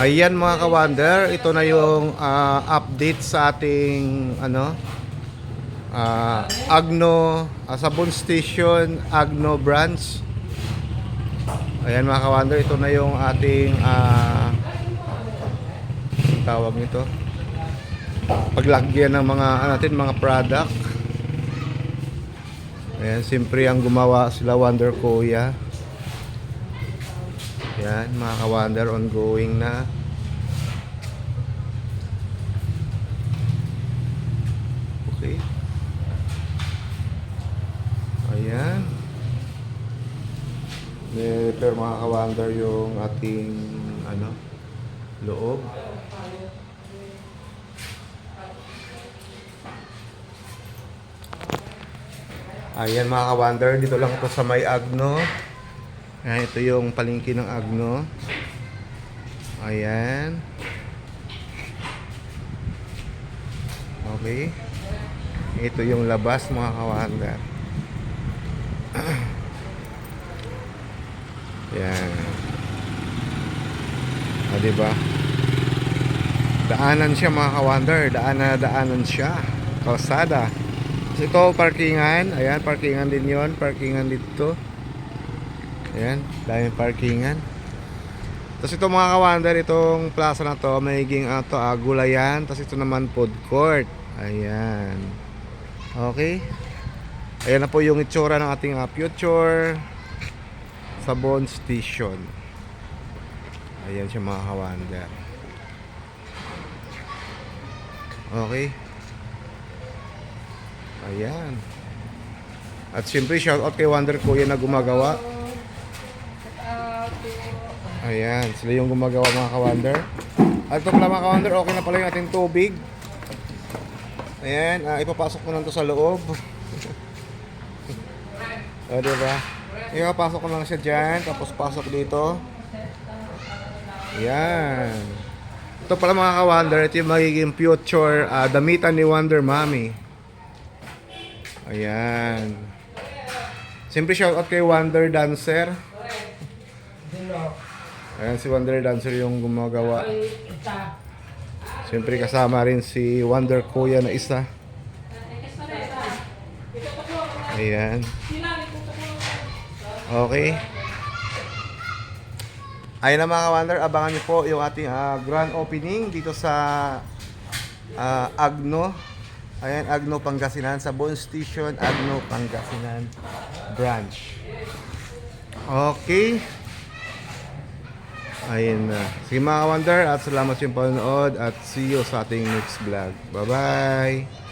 Ayan mga ka-wonder, ito na yung ah, update sa ating ano ah, Agno ah, Sabon Station Agno branch. Ayan mga ka-wonder, ito na yung ating anong tawag nito. Paglagyan ng mga ano natin, mga product. Ayan, siyempre ang gumawa sila Wonder Kuya. Yan, mga ka-wonder, ongoing na. Okay. Ayan. Ni-repair mga ka-wonder yung ating ano, loob. Ayan mga ka-wonder, dito lang ito sa may Agno. Ayan, ito yung palingki ng Agno. Ayan. Okay. Ito yung labas mga kawanda. Yan. O, diba? Daanan siya mga kawander. Daan na daanan siya. Kalsada. So, ito parkingan. Ayan, parkingan din yon Parkingan dito. Ayan, daming parkingan. Tapos ito mga kawander, itong plaza na to, magiging uh, to, ah, gulayan. Tapos ito naman food court. Ayan. Okay. Ayan na po yung itsura ng ating uh, future Sabon Station. Ayan siya mga kawander. Okay. Ayan. At siyempre, shoutout kay Wonder Kuya na gumagawa. Ayan, sila yung gumagawa mga ka-wonder. At ito pala mga ka-wonder, okay na pala yung ating tubig. Ayan, ah, ipapasok ko lang to sa loob. o, diba? Ipapasok ko lang siya dyan, tapos pasok dito. Ayan. Ito pala mga ka-wonder, ito yung magiging future ah, damitan ni Wonder Mommy. Ayan. Siyempre shoutout kay Wonder Dancer. Ayan si Wonder Dancer yung gumagawa. Siyempre kasama rin si Wonder Kuya na isa. Ayan. Okay. Ayun na mga ka-wonder, abangan niyo po yung ating ah, grand opening dito sa ah, Agno. Ayan, Agno Pangasinan. Sa Bone Station, Agno Pangasinan branch. Okay. Ayun na. Sige mga ka-wonder at salamat sa inyong panonood at see you sa ating next vlog. Bye-bye!